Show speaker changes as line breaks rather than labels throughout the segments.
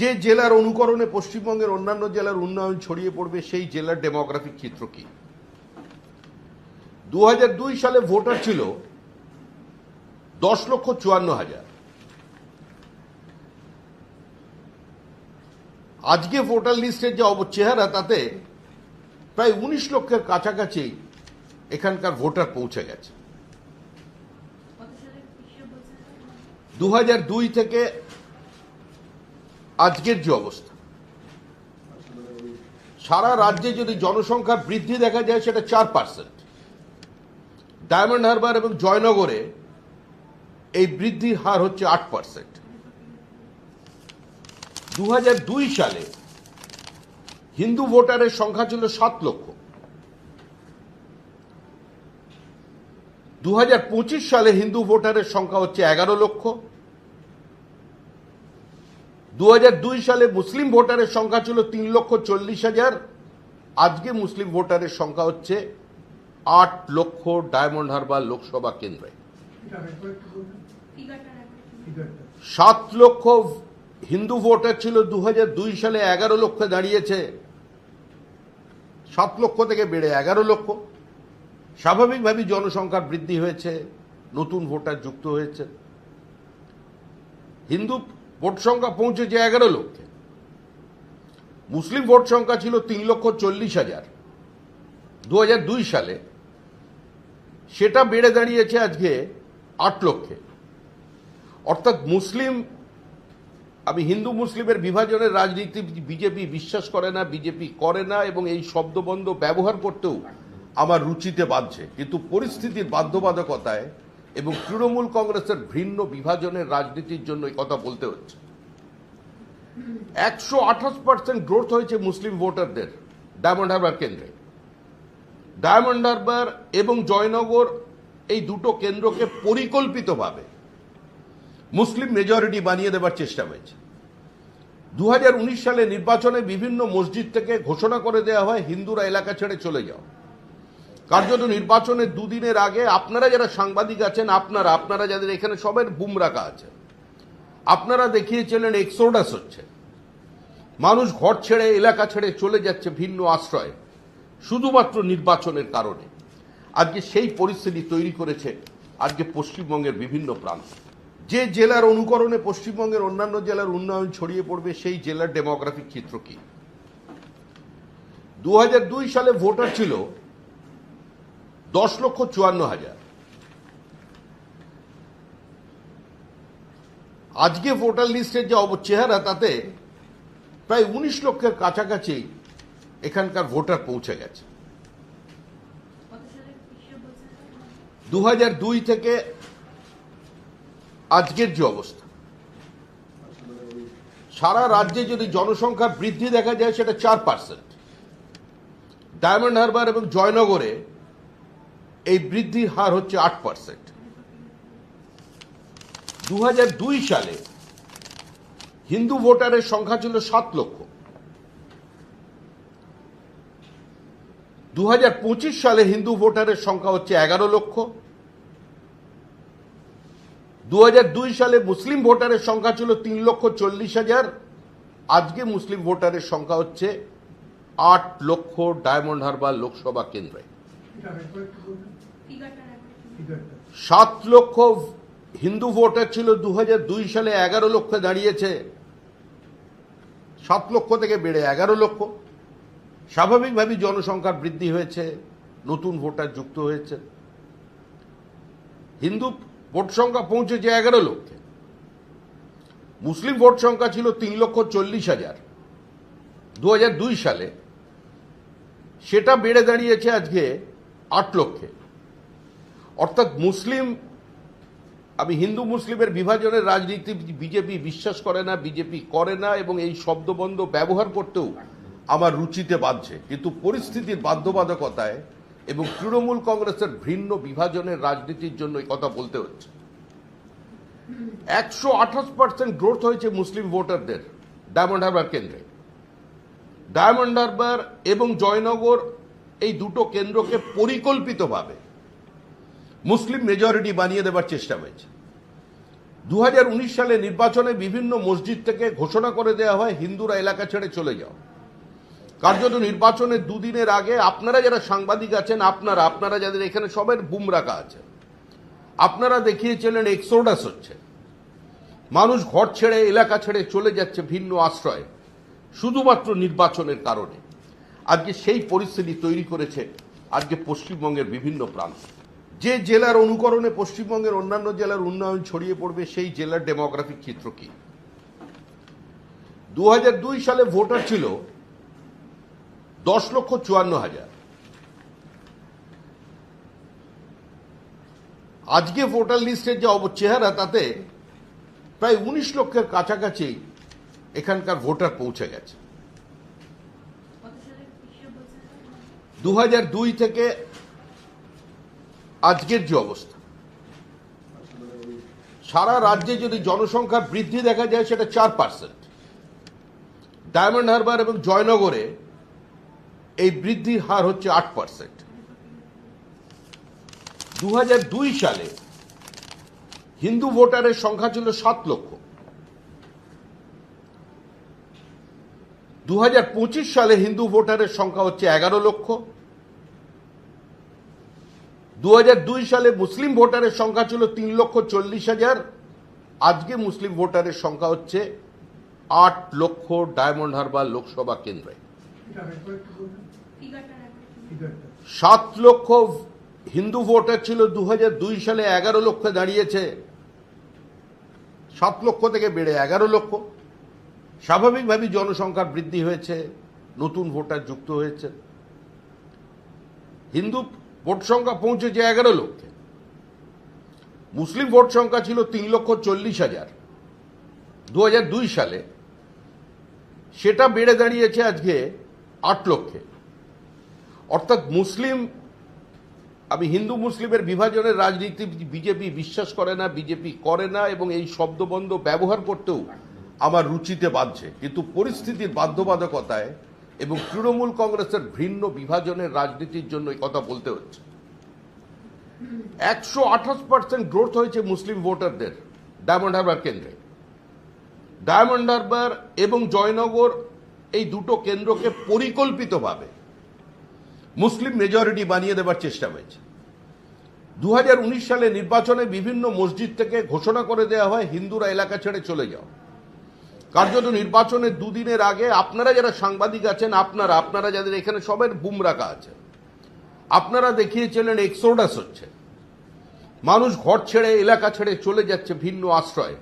যে জেলার অনুকরণে পশ্চিমবঙ্গের অন্যান্য জেলার উন্নয়ন ছড়িয়ে পড়বে, সেই জেলার ডেমোগ্রাফিক চিত্র কি? দুই হাজার দুই সালে ভোটার ছিল দশ লক্ষ চুয়ান্ন হাজার। আজকে ভোটার লিস্টের যে চেহারা, তাতে প্রায় উনিশ লক্ষের কাছাকাছি এখানকার ভোটার পৌঁছে গেছে। দু থেকে আজকের যে অবস্থা? সারা রাজ্যে যদি জনসংখ্যা বৃদ্ধি দেখা যায়, সেটা চার পার্সেন্ট ডায়মন্ড হারবার এবং জয়নগরে এই বৃদ্ধির হার হচ্ছে আট পার্সেন্ট দু সালে হিন্দু ভোটারের সংখ্যা ছিল সাত লক্ষ। দু হাজার পঁচিশ সালে হিন্দু ভোটারের সংখ্যা হচ্ছে এগারো লক্ষ। দু হাজার দুই সালে মুসলিম ভোটারের সংখ্যা ছিল তিন লক্ষ চল্লিশ হাজার। আজকে মুসলিম ভোটারের সংখ্যা হচ্ছে আট লক্ষ ডায়মন্ড হারবার লোকসভা কেন্দ্রে। সাত লক্ষ হিন্দু ভোটার ছিল দু হাজার দুই সালে এগারো লক্ষে দাঁড়িয়েছে। সাত লক্ষ থেকে বেড়ে এগারো লক্ষ। স্বাভাবিকভাবেই জনসংখ্যার বৃদ্ধি হয়েছে, নতুন ভোটার যুক্ত হয়েছে। হিন্দু ভোট সংখ্যা পৌঁছেছে এগারো লক্ষে। মুসলিম ভোট সংখ্যা ছিল তিন লক্ষ চল্লিশ হাজার। দু সালে সেটা বেড়ে দাঁড়িয়েছে আজকে আট লক্ষে। অর্থাৎ মুসলিম, আমি হিন্দু মুসলিমের বিভাজনের রাজনীতি বিজেপি বিশ্বাস করে না, বিজেপি করে না, এবং এই শব্দবন্ধ ব্যবহার করতেও আমার রুচিতে বাঁধছে। কিন্তু পরিস্থিতির বাধ্যবাধকতায় এবং তৃণমূল কংগ্রেসের ভিন্ন বিভাজনের রাজনীতির জন্য এই কথা বলতে হচ্ছে। একশো আঠাশ গ্রোথ হয়েছে মুসলিম ভোটারদের ডায়মন্ড হারবার কেন্দ্রে। ডায়মন্ড হারবার এবং জয়নগর এই দুটো কেন্দ্রকে পরিকল্পিতভাবে মুসলিম মেজরিটি বানিয়ে দেবার চেষ্টা হয়েছে। দু হাজার উনিশ সালে নির্বাচনে বিভিন্ন মসজিদ থেকে ঘোষণা করে দেওয়া হয়, হিন্দুরা এলাকা ছেড়ে চলে যাও। কার্যত নির্বাচনের দুদিনের আগে আপনারা যারা সাংবাদিক আছেন, আপনারা আপনারা যাদের এখানে সবের বুম রাখা আছে, আপনারা দেখিয়েছিলেন এক্সোডাস হচ্ছে। মানুষ ঘর ছেড়ে, এলাকা ছেড়ে চলে যাচ্ছে ভিন্ন আশ্রয়ে, শুধুমাত্র নির্বাচনের কারণে। আজকে সেই পরিস্থিতি তৈরি করেছে আজকে পশ্চিমবঙ্গের বিভিন্ন প্রান্ত। যে জেলার অনুকরণে পশ্চিমবঙ্গের অন্যান্য জেলার উন্নয়ন ছড়িয়ে পড়বে, সেই জেলার ডেমোগ্রাফিক চিত্র কি? দু হাজার দুই সালে ভোটার ছিল দশ লক্ষ চুয়ান্ন হাজার। আজকে ভোটার লিস্টের যে চেহারা, তাতে প্রায় উনিশ লক্ষের কাছাকাছি এখানকার ভোটার পৌঁছে গেছে। দু হাজার দুই থেকে আজকের যে অবস্থা। সারা রাজ্যে যদি জনসংখ্যা বৃদ্ধি দেখা যায়, সেটা চার পার্সেন্ট। ডায়মন্ড হারবার এবং জয়নগরে এই বৃদ্ধির হার হচ্ছে আট পার্সেন্ট দু হাজার দুই সালে হিন্দু ভোটারের সংখ্যা ছিল সাত লক্ষ। দু হাজার পঁচিশ সালে হিন্দু ভোটারের সংখ্যা হচ্ছে এগারো লক্ষ। দু হাজার দুই সালে মুসলিম ভোটারের সংখ্যা ছিল তিন লক্ষ চল্লিশ হাজার। আজকে মুসলিম ভোটারের সংখ্যা হচ্ছে আট লক্ষ ডায়মন্ড হারবার লোকসভা কেন্দ্রে। সাত লক্ষ হিন্দু ভোটার ছিল দু হাজার দুই সালে এগারো লক্ষে দাঁড়িয়েছে। সাত লক্ষ থেকে বেড়ে এগারো লক্ষ। স্বাভাবিকভাবেই জনসংখ্যার বৃদ্ধি হয়েছে, নতুন ভোটার যুক্ত হয়েছে। হিন্দু ভোট সংখ্যা পৌঁছেছে এগারো লক্ষে। মুসলিম ভোট সংখ্যা ছিল তিন লক্ষ চল্লিশ হাজার। দু সালে সেটা বেড়ে দাঁড়িয়েছে আজকে আট লক্ষে। অর্থাৎ মুসলিম, আমি হিন্দু মুসলিমের বিভাজনের রাজনীতি বিজেপি বিশ্বাস করে না, বিজেপি করে না, এবং এই শব্দবন্ধ ব্যবহার করতেও আমার রুচিতে বাঁধছে। কিন্তু পরিস্থিতির বাধ্যবাধকতায় এবং তৃণমূল কংগ্রেসের ভিন্ন বিভাজনের রাজনীতির জন্য এই কথা বলতে হচ্ছে। একশো আঠাশ পার্সেন্ট গ্রোথ হয়েছে মুসলিম ভোটারদের ডায়মন্ড হারবার কেন্দ্রে। ডায়মন্ড হারবার এবং জয়নগর এই দুটো কেন্দ্রকে পরিকল্পিতভাবে মুসলিম মেজরিটি বানিয়ে দেবার চেষ্টা হয়েছে। দু হাজার উনিশ সালে নির্বাচনে বিভিন্ন মসজিদ থেকে ঘোষণা করে দেওয়া হয়, হিন্দুরা এলাকা ছেড়ে চলে যাও। কার্যত নির্বাচনের দুদিনের আগে আপনারা যারা সাংবাদিক আছেন, আপনারা আপনারা যাদের এখানে সবের বুম রাখা আছে, আপনারা দেখিয়েছিলেন এক্সোডাস হচ্ছে। মানুষ ঘর ছেড়ে, এলাকা ছেড়ে চলে যাচ্ছে ভিন্ন আশ্রয়ে, শুধুমাত্র নির্বাচনের কারণে। আজকে সেই পরিস্থিতি তৈরি করেছে আজকে পশ্চিমবঙ্গের বিভিন্ন প্রান্ত। যে জেলার অনুকরণে পশ্চিমবঙ্গের অন্যান্য জেলার উন্নয়ন ছড়িয়ে পড়বে সেই জেলার ডেমোগ্রাফিক চিত্র কি? দু হাজার দুই সালে ভোটার ছিল দশ লক্ষ চুয়ান্ন হাজার। আজকে ভোটার লিস্টের যে চেহারা তাতে প্রায় উনিশ লক্ষের কাছাকাছি এখানকার ভোটার পৌঁছে গেছে। দু থেকে আজকের যে অবস্থা। সারা রাজ্যে যদি জনসংখ্যা বৃদ্ধি দেখা যায়, সেটা চার পার্সেন্ট ডায়মন্ড হারবার এবং জয়নগরে এই বৃদ্ধির হার হচ্ছে আট পার্সেন্ট দু হাজার দুই সালে হিন্দু ভোটারের সংখ্যা ছিল সাত লক্ষ। দু হাজার পঁচিশ সালে হিন্দু ভোটারের সংখ্যা হচ্ছে এগারো লক্ষ। দু হাজার দুই সালে মুসলিম ভোটারের সংখ্যা ছিল তিন লক্ষ চল্লিশ হাজার। আজকে মুসলিম ভোটারের সংখ্যা হচ্ছে আট লক্ষ ডায়মন্ড হারবার লোকসভা কেন্দ্রে। সাত লক্ষ হিন্দু ভোটার ছিল দু হাজার দুই সালে এগারো লক্ষে দাঁড়িয়েছে। সাত লক্ষ থেকে বেড়ে এগারো লক্ষ। স্বাভাবিকভাবেই জনসংখ্যার বৃদ্ধি হয়েছে, নতুন ভোটার যুক্ত হয়েছে। হিন্দু ভোট সংখ্যা পৌঁছেছে এগারো লক্ষে। মুসলিম ভোট সংখ্যা ছিল তিন লক্ষ চল্লিশ হাজার। দু সালে সেটা বেড়ে দাঁড়িয়েছে আজকে আট লক্ষে। অর্থাৎ মুসলিম, আমি হিন্দু মুসলিমের বিভাজনের রাজনীতি বিজেপি বিশ্বাস করে না, বিজেপি করে না, এবং এই শব্দবন্ধ ব্যবহার করতেও আমার রুচিতে বাঁধছে। কিন্তু পরিস্থিতির বাধ্যবাধকতায় এবং তৃণমূল কংগ্রেসের ভিন্ন বিভাজনের রাজনীতির জন্য এই কথা বলতে হচ্ছে। একশো আঠাশ পার্সেন্ট গ্রোথ হয়েছে মুসলিম ভোটারদের ডায়মন্ড হারবার কেন্দ্রে। ডায়মন্ড হারবার এবং জয়নগর এই দুটো কেন্দ্রকে পরিকল্পিতভাবে মুসলিম মেজরিটি বানিয়ে দেবার চেষ্টা হয়েছে। দু হাজার উনিশ সালে নির্বাচনে বিভিন্ন মসজিদ থেকে ঘোষণা করে দেওয়া হয়, হিন্দুরা এলাকা ছেড়ে চলে যাও। কার্যত নির্বাচনের দুদিনের আগে আপনারা যারা সাংবাদিক আছেন, আপনারা আপনারা যাদের এখানে সবের বুম রাখা আছে, আপনারা দেখিয়েছিলেন এক্সোডাস হচ্ছে। মানুষ ঘর ছেড়ে, এলাকা ছেড়ে চলে যাচ্ছে ভিন্ন আশ্রয়ে,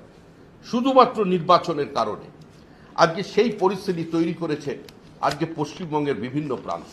শুধুমাত্র নির্বাচনের কারণে। আজকে সেই পরিস্থিতি তৈরি করেছে আজকে পশ্চিমবঙ্গের বিভিন্ন প্রান্ত।